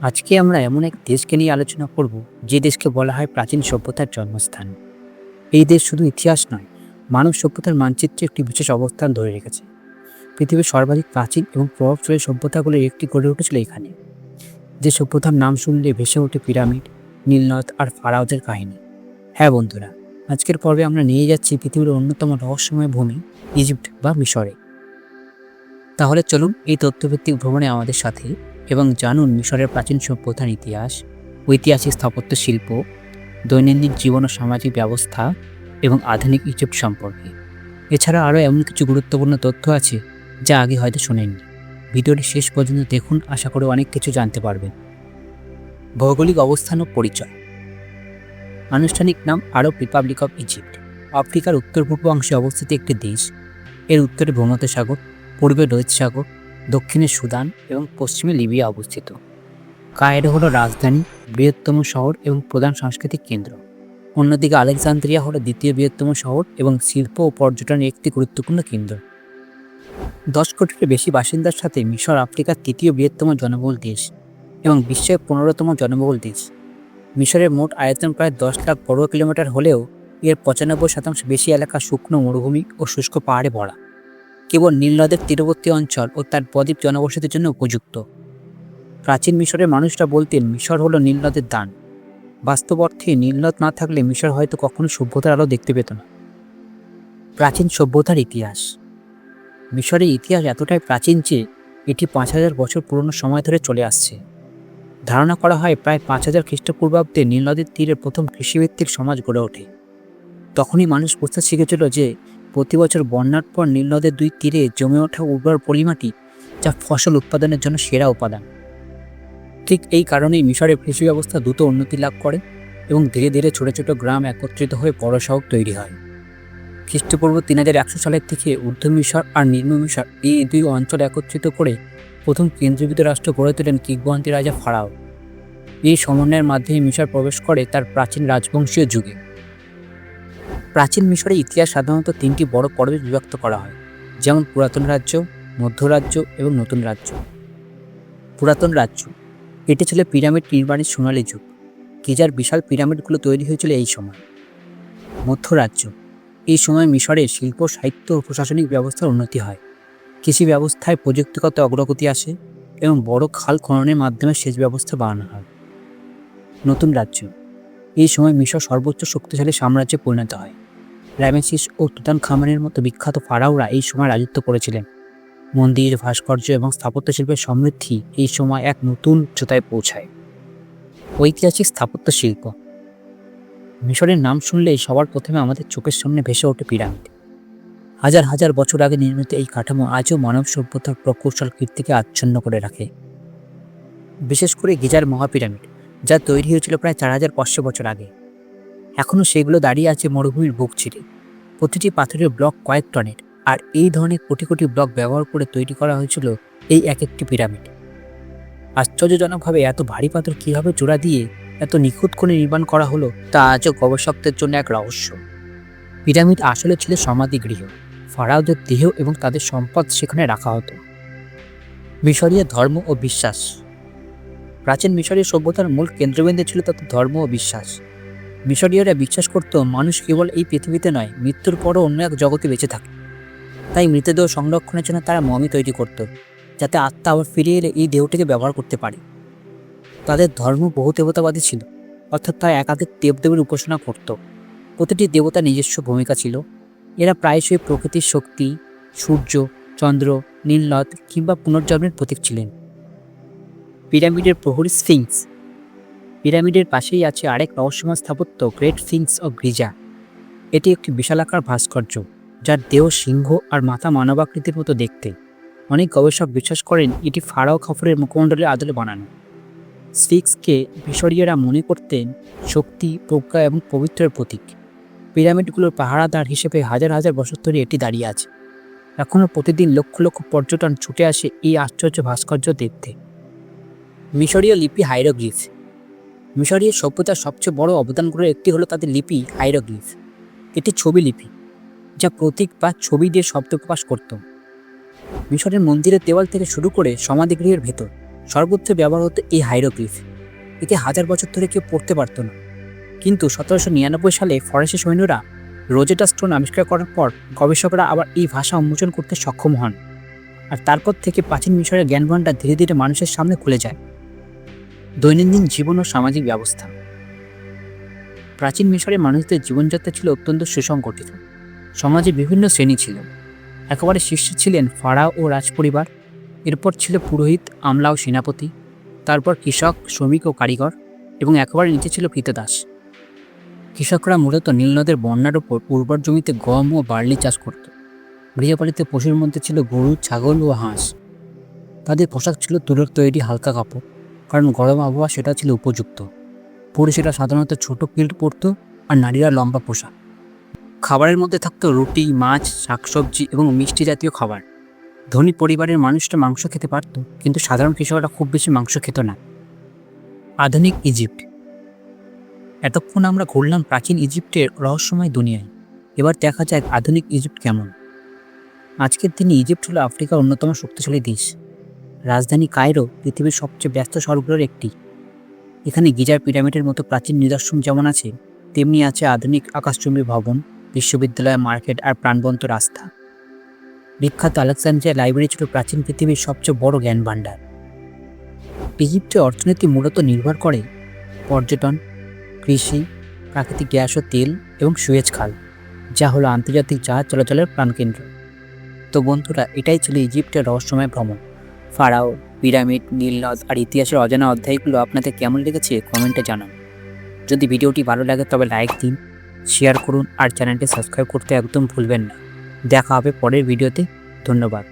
আজকে আমরা এমন এক দেশকে নিয়ে আলোচনা করব, যে দেশকে বলা হয় প্রাচীন সভ্যতার জন্মস্থান। এই দেশ শুধু ইতিহাস নয়, মানব সভ্যতার মানচিত্রে একটি বিশেষ অবস্থান ধরে রেখেছে। পৃথিবীর সর্বাধিক প্রাচীন এবং প্রভাবশালী সভ্যতাগুলির একটি গড়ে উঠেছিল এখানে, যে সভ্যতার নাম শুনলে ভেসে ওঠে পিরামিড, নীলনদ আর ফারাওদের কাহিনী। হ্যাঁ বন্ধুরা, আজকের পর্বে আমরা নিয়ে যাচ্ছি পৃথিবীর অন্যতম রহস্যময় ভূমি, ইজিপ্ট বা মিশরে। তাহলে চলুন এই তথ্যভিত্তিক ভ্রমণে আমাদের সাথে এবং জানুন মিশরের প্রাচীন সভ্যতার ইতিহাস, ঐতিহাসিক স্থাপত্য শিল্প, দৈনন্দিন জীবন ও সামাজিক ব্যবস্থা এবং আধুনিক ইজিপ্ট সম্পর্কে। এছাড়া আরও এমন কিছু গুরুত্বপূর্ণ তথ্য আছে যা আগে হয়তো শোনেননি। ভিডিওটি শেষ পর্যন্ত দেখুন, আশা করে অনেক কিছু জানতে পারবেন। ভৌগোলিক অবস্থান ও পরিচয়। আনুষ্ঠানিক নাম আরব রিপাবলিক অফ ইজিপ্ট। আফ্রিকার উত্তর পূর্ব অংশে অবস্থিত একটি দেশ। এর উত্তরে ভূমধ্যসাগর, পূর্বে লোহিত সাগর দক্ষিণে সুদান এবং পশ্চিমে লিবিয়া অবস্থিত। কায়রো হলো রাজধানী, বৃহত্তম শহর এবং প্রধান সাংস্কৃতিক কেন্দ্র। অন্যদিকে আলেকজান্দ্রিয়া হলো দ্বিতীয় বৃহত্তম শহর এবং শিল্প ও পর্যটনের একটি গুরুত্বপূর্ণ কেন্দ্র। দশ কোটির বেশি বাসিন্দার সাথে মিশর আফ্রিকার তৃতীয় বৃহত্তম জনবহুল দেশ এবং বিশ্বের পনেরোতম জনবহুল দেশ। মিশরের মোট আয়তন প্রায় দশ লাখ বর্গ কিলোমিটার হলেও এর পঁচানব্বই শতাংশ বেশি এলাকা শুকনো মরুভূমি ও শুষ্ক পাহাড়ে ভরা। কেবল নীলনদের তীরবর্তী অঞ্চল ও তার বদ্বীপ জনবসতির জন্য উপযুক্ত। প্রাচীন মিশরের মানুষরা বলতেন, মিশর হলো নীলনদের দান। বাস্তব অর্থে নীলনদ না থাকলে মিশর হয়তো কখনো সভ্যতার আলো দেখতে পেত না। প্রাচীন সভ্যতার ইতিহাস। মিশরের ইতিহাস এতটাই প্রাচীন যে, এটি পাঁচ হাজার বছর পুরনো সময় ধরে চলে আসছে। ধারণা করা হয়, প্রায় পাঁচ হাজার খ্রিস্টপূর্বাব্দে নীলনদের তীরে প্রথম কৃষিভিত্তিক সমাজ গড়ে ওঠে। তখনই মানুষ বুঝতে শিখেছিল যে প্রতি বছর বন্যার পর নীলনদের দুই তীরে জমে ওঠা উর্বর পরিমাটি যা ফসল উৎপাদনের জন্য সেরা উপাদান। ঠিক এই কারণেই মিশরের কৃষি ব্যবস্থা দ্রুত উন্নতি লাভ করে এবং ধীরে ধীরে ছোট ছোট গ্রাম একত্রিত হয়ে বড় শহর তৈরি হয়। খ্রিস্টপূর্ব তিন হাজার একশো সালের থেকে ঊর্ধ্ব মিশর আর নিম্ন মিশর এই দুই অঞ্চল একত্রিত করে প্রথম কেন্দ্রীভূত রাষ্ট্র গড়ে তোলেন কিকবন্তি রাজা ফারাও। এই সমন্বয়ের মাধ্যমে মিশর প্রবেশ করে তার প্রাচীন রাজবংশীয় যুগে। প্রাচীন মিশরের ইতিহাস সাধারণত তিনটি বড় পর্বে বিভক্ত করা হয়, যেমন পুরাতন রাজ্য মধ্যরাজ্য এবং নতুন রাজ্য। পুরাতন রাজ্য, এটি ছিল পিরামিড নির্মাণের সোনালী যুগ গিজার বিশাল পিরামিডগুলো তৈরি হয়েছিল এই সময়। মধ্যরাজ্য এই সময় মিশরের শিল্প, সাহিত্য ও প্রশাসনিক ব্যবস্থার উন্নতি হয়। কৃষি ব্যবস্থায় প্রযুক্তিগত অগ্রগতি আসে এবং বড় খাল খননের মাধ্যমে সেচ ব্যবস্থা বাড়ানো হয়। নতুন রাজ্য, এই সময় মিশর সর্বোচ্চ শক্তিশালী সাম্রাজ্যে পরিণত হয়। র্যামেসিস ও তুতান খামানের মতো বিখ্যাত ফারাওরা এই সময় রাজত্ব করেছিলেন। মন্দির, ভাস্কর্য এবং স্থাপত্য শিল্পের সমৃদ্ধি এই সময় এক নতুন উচ্চতায় পৌঁছায়। ঐতিহাসিক স্থাপত্য শিল্প মিশরের নাম শুনলেই সবার প্রথমে আমাদের চোখের সামনে ভেসে ওঠে পিরামিড। হাজার হাজার বছর আগে নির্মিত এই কাঠামো আজও মানব সভ্যতার প্রকৌশল কীর্তিকে আচ্ছন্ন করে রাখে। বিশেষ করে গিজার মহাপিরামিড, যা তৈরি হয়েছিল প্রায় চার হাজার পাঁচশো বছর আগে। এখনও সেগুলো দাঁড়িয়ে আছে মরুভূমির বুক ছিঁড়ে। প্রতিটি পাথরের ব্লক কয়েক টনের, আর এই ধরনের কোটি কোটি ব্লক ব্যবহার করে তৈরি করা হয়েছিল এই এক একটি পিরামিড। আশ্চর্যজনকভাবে এত ভারী পাথর কীভাবে জোড়া দিয়ে এত নিখুঁত করে নির্মাণ করা হলো, তা আজও গবেষকদের জন্য এক রহস্য। পিরামিড আসলে ছিল সমাধিগৃহ ফারাওদের দেহ এবং তাদের সম্পদ সেখানে রাখা হতো। মিশরীয় ধর্ম ও বিশ্বাস। প্রাচীন মিশরীয় সভ্যতার মূল কেন্দ্রবিন্দু ছিল তাদের ধর্ম ও বিশ্বাস। মিশরীয়রা বিশ্বাস করত মানুষ কেবল এই পৃথিবীতে নয়, মৃত্যুর পরও অন্য এক জগতে বেঁচে থাকে। তাই মৃতদেহ সংরক্ষণের জন্য তারা মমি তৈরি করত, যাতে আত্মা আবার ফিরে এলে এই দেহটিকে ব্যবহার করতে পারে। তাদের ধর্ম বহু দেবতাবাদী ছিল, অর্থাৎ তারা একাধিক দেবদেবীর উপাসনা করত। প্রতিটি দেবতা নিজস্ব ভূমিকা ছিল। এরা প্রায়শই প্রকৃতির শক্তি, সূর্য, চন্দ্র নীলনদ কিংবা পুনর্জন্মের প্রতীক ছিলেন। পিরামিডের প্রহরী স্ফিংস পিরামিডের পাশেই আছে আরেক রহস্যময় স্থাপত্য গ্রেট স্ফিংস অফ গ্রিজা এটি একটি বিশালাকার ভাস্কর্য, যার দেহ সিংহ আর মাথা মানবাকৃতির মতো দেখতে। অনেক গবেষক বিশ্বাস করেন এটি ফারাও খফরের মুখমণ্ডলের আদলে বানানো। স্ফিক্সকে মিশরীয়রা মনে করতেন শক্তি, প্রজ্ঞা এবং পবিত্রের প্রতীক। পিরামিডগুলোর পাহারাদার হিসেবে হাজার হাজার বছর ধরে এটি দাঁড়িয়ে আছে। এখনও প্রতিদিন লক্ষ লক্ষ পর্যটন ছুটে আসে এই আশ্চর্য ভাস্কর্য দেখতে। মিশরীয় লিপি হাইরোগ্লিফ। মিশরীয় সভ্যতার সবচেয়ে বড় অবদানগুলোর একটি হলো তাদের লিপি হাইরোগ্লিফ। এটি ছবি লিপি, যা প্রতীক বা ছবি দিয়ে শব্দ প্রকাশ করত। মিশরের মন্দিরের দেওয়াল থেকে শুরু করে সমাধিগৃহের ভেতর সর্বোচ্চ ব্যবহার হতো এই হাইরোগ্লিফ। এতে হাজার বছর ধরে কেউ পড়তে পারতো না। কিন্তু সতেরোশো নিরানব্বই সালে ফরাসি সৈন্যরা রোজেটা স্টোন আবিষ্কার করার পর গবেষকরা আবার এই ভাষা উন্মোচন করতে সক্ষম হন। আর তারপর থেকে প্রাচীন মিশরের জ্ঞানভাণ্ডার ধীরে ধীরে মানুষের সামনে খুলে যায়। দৈনন্দিন জীবন ও সামাজিক ব্যবস্থা। প্রাচীন মিশরের মানুষদের জীবনযাত্রা ছিল অত্যন্ত সুসংগঠিত। সমাজে বিভিন্ন শ্রেণি ছিল। একেবারে শীর্ষে ছিলেন ফাড়া ও রাজপরিবার। এরপর ছিল পুরোহিত, আমলা ও সেনাপতি। তারপর কৃষক, শ্রমিক ও কারিগর এবং একেবারে নিচে ছিল কৃতদাস কৃষকরা মূলত নীলনদের বন্যার ওপর উর্বর জমিতে গম ও বার্লি চাষ করত। গৃহপালিত পশুর মধ্যে ছিল গরু, ছাগল ও হাঁস। তাদের পোশাক ছিল তুলোর তৈরি হালকা কাপড়। কারণ গরম আবহাওয়া সেটা ছিল উপযুক্ত। পুরুষেরা সাধারণত ছোট কিল্ট পরত আর নারীরা লম্বা পোশাক খাবারের মধ্যে থাকতো রুটি, মাছ, শাকসবজি এবং মিষ্টি জাতীয় খাবার। ধনী পরিবারের মানুষরা মাংস খেতে পারত, কিন্তু সাধারণ কৃষকরা খুব বেশি মাংস খেত না। আধুনিক ইজিপ্ট। এতক্ষণ আমরা ঘুরলাম প্রাচীন ইজিপ্টের রহস্যময় দুনিয়ায়। এবার দেখা যাক আধুনিক ইজিপ্ট কেমন। আজকের দিনে ইজিপ্ট হলো আফ্রিকার অন্যতম শক্তিশালী দেশ। রাজধানী কায়রো পৃথিবীর সবচেয়ে ব্যস্ত শহরগুলোর একটি। এখানে গিজার পিরামিডের মতো প্রাচীন নিদর্শন যেমন আছে, তেমনি আছে আধুনিক আকাশচুম্বী ভবন, বিশ্ববিদ্যালয় মার্কেট আর প্রাণবন্ত রাস্তা। বিখ্যাত আলেকজান্দ্রিয়া লাইব্রেরি ছিল প্রাচীন পৃথিবীর সবচেয়ে বড় জ্ঞান ভাণ্ডার ইজিপ্টের অর্থনীতি মূলত নির্ভর করে পর্যটন, কৃষি, প্রাকৃতিক গ্যাস ও তেল এবং সুয়েজ খাল, যা হলো আন্তর্জাতিক জাহাজ চলাচলের প্রাণকেন্দ্র। তো বন্ধুরা, এটাই ছিল ইজিপ্টের রহস্যময় ভ্রমণ। ফারাও, পিরামিড নীলনদ আর ইতিহাসের অজানা অধ্যায়গুলো আপনাদের কেমন লেগেছে কমেন্টে জানান। যদি ভিডিওটি ভালো লাগে তবে লাইক দিন, শেয়ার করুন আর চ্যানেলটি সাবস্ক্রাইব করতে একদম ভুলবেন না। দেখা হবে পরের ভিডিওতে, ধন্যবাদ।